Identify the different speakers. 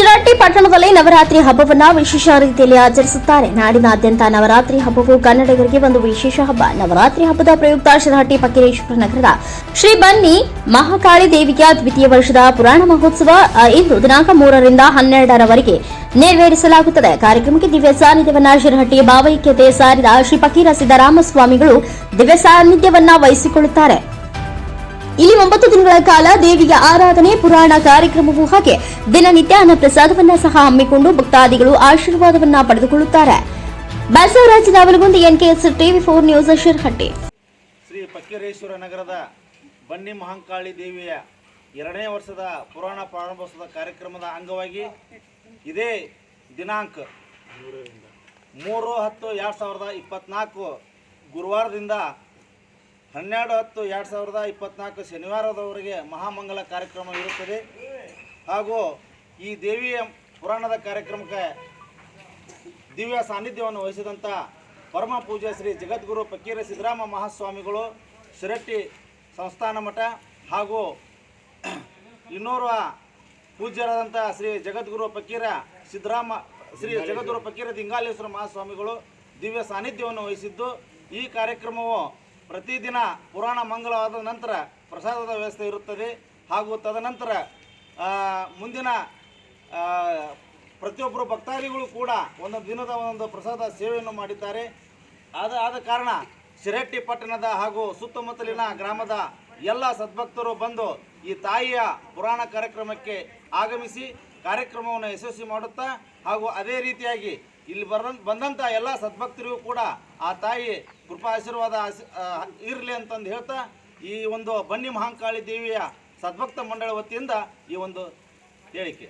Speaker 1: ಶಿರಹಟ್ಟಿ ಪಟ್ಟಣದಲ್ಲಿ ನವರಾತ್ರಿ ಹಬ್ಬವನ್ನು ವಿಶೇಷ ರೀತಿಯಲ್ಲಿ ಆಚರಿಸುತ್ತಾರೆ. ನಾಡಿನಾದ್ಯಂತ ನವರಾತ್ರಿ ಹಬ್ಬವು ಕನ್ನಡಿಗರಿಗೆ ಒಂದು ವಿಶೇಷ ಹಬ್ಬ. ನವರಾತ್ರಿ ಹಬ್ಬದ ಪ್ರಯುಕ್ತ ಶಿರಹಟ್ಟಿ ಫಕೀರೇಶ್ವರ ನಗರದ ಶ್ರೀ ಬನ್ನಿ ಮಹಾಕಾಳಿ ದೇವಿಯ ದ್ವಿತೀಯ ವರ್ಷದ ಪುರಾಣ ಮಹೋತ್ಸವ ಇಂದು ದಿನಾಂಕ ಮೂರರಿಂದ ಹನ್ನೆರಡರವರೆಗೆ ನೆರವೇರಿಸಲಾಗುತ್ತದೆ. ಕಾರ್ಯಕ್ರಮಕ್ಕೆ ದಿವ್ಯ ಸಾನ್ನಿಧ್ಯವನ್ನ ಶಿರಹಟ್ಟಿ ಭಾವೈಕ್ಯತೆ ಸಾರಿದ ಶ್ರೀ ಪಕೀರ ಸಿದ್ದರಾಮಸ್ವಾಮಿಗಳು ದಿವ್ಯ ಸಾನ್ನಿಧ್ಯವನ್ನ ವಹಿಸಿಕೊಳ್ಳುತ್ತಾರೆ. ಇಲ್ಲಿ ಒಂಬತ್ತು ದಿನಗಳ ಕಾಲ ದೇವಿಯ ಆರಾಧನೆ, ಪುರಾಣ ಕಾರ್ಯಕ್ರಮವೂ ಹಾಗೆ. ದಿನನಿತ್ಯ ಅನ್ನಪ್ರಸಾದವನ್ನ ಸಹ ಹಮ್ಮಿಕೊಂಡು ಭಕ್ತಾದಿಗಳು ಆಶೀರ್ವಾದವನ್ನ ಪಡೆದುಕೊಳ್ಳುತ್ತಾರೆ. Basavaraj Navalagundi NKS TV four news, Shirhatti.
Speaker 2: Shri Fakireshwara ನಗರದ ಬನ್ನಿ ಮಹಾಂಕಾಳಿ ದೇವಿಯ ಎರಡನೇ ವರ್ಷದ ಪುರಾಣ ಪ್ರಾರಂಭೋತ್ಸವದ ಕಾರ್ಯಕ್ರಮದ ಅಂಗವಾಗಿ ಇದೇ ದಿನಾಂಕ ಮೂರು ಹತ್ತು ಎರಡು ಸಾವಿರದ ಇಪ್ಪತ್ನಾಲ್ಕು ಗುರುವಾರದಿಂದ ಹನ್ನೆರಡು ಹತ್ತು ಎರಡು ಸಾವಿರದ ಇಪ್ಪತ್ನಾಲ್ಕು ಶನಿವಾರದವರೆಗೆ ಮಹಾಮಂಗಲ ಕಾರ್ಯಕ್ರಮ ಇರುತ್ತದೆ. ಹಾಗೂ ಈ ದೇವಿಯ ಪುರಾಣದ ಕಾರ್ಯಕ್ರಮಕ್ಕೆ ದಿವ್ಯ ಸಾನ್ನಿಧ್ಯವನ್ನು ವಹಿಸಿದಂಥ ಪರಮ ಪೂಜೆ ಶ್ರೀ ಜಗದ್ಗುರು ಫಕೀರ ಸಿದ್ದರಾಮ ಮಹಾಸ್ವಾಮಿಗಳು, ಶಿರಟ್ಟಿ ಸಂಸ್ಥಾನ ಮಠ ಹಾಗೂ ಇನ್ನೋರ್ವ ಪೂಜ್ಯರಾದಂಥ ಶ್ರೀ ಜಗದ್ಗುರು ಫಕೀರ ಸಿದ್ದರಾಮ, ಶ್ರೀ ಜಗದ್ಗುರು ಫಕೀರ ದಿಂಗಾಲೇಶ್ವರ ಮಹಾಸ್ವಾಮಿಗಳು ದಿವ್ಯ ಸಾನ್ನಿಧ್ಯವನ್ನು ವಹಿಸಿದ್ದು, ಈ ಕಾರ್ಯಕ್ರಮವು ಪ್ರತಿದಿನ ಪುರಾಣ ಮಂಗಲವಾದ ನಂತರ ಪ್ರಸಾದದ ವ್ಯವಸ್ಥೆ ಇರುತ್ತದೆ. ಹಾಗೂ ತದನಂತರ ಮುಂದಿನ ಪ್ರತಿಯೊಬ್ಬರು ಭಕ್ತಾದಿಗಳು ಕೂಡ ಒಂದೊಂದು ದಿನದ ಒಂದೊಂದು ಪ್ರಸಾದ ಸೇವೆಯನ್ನು ಮಾಡಿದ್ದಾರೆ. ಆದ ಆದ ಕಾರಣ ಶಿರಟ್ಟಿ ಪಟ್ಟಣದ ಹಾಗೂ ಸುತ್ತಮುತ್ತಲಿನ ಗ್ರಾಮದ ಎಲ್ಲ ಸದ್ಭಕ್ತರು ಬಂದು ಈ ತಾಯಿಯ ಪುರಾಣ ಕಾರ್ಯಕ್ರಮಕ್ಕೆ ಆಗಮಿಸಿ ಕಾರ್ಯಕ್ರಮವನ್ನು ಯಶಸ್ವಿ ಮಾಡುತ್ತಾ ಹಾಗೂ ಅದೇ ರೀತಿಯಾಗಿ ಇಲ್ಲಿ ಬರ ಬಂದಂಥ ಎಲ್ಲ ಸದ್ಭಕ್ತರಿಗೂ ಕೂಡ ಆ ತಾಯಿ ಕೃಪಾ ಆಶೀರ್ವಾದ ಇರಲಿ ಅಂತಂದು ಹೇಳ್ತಾ ಈ ಒಂದು ಬನ್ನಿ ಮಹಾಂಕಾಳಿ ದೇವಿಯ ಸದ್ಭಕ್ತ ಮಂಡಳ ವತಿಯಿಂದ ಈ ಒಂದು ಹೇಳಿಕೆ.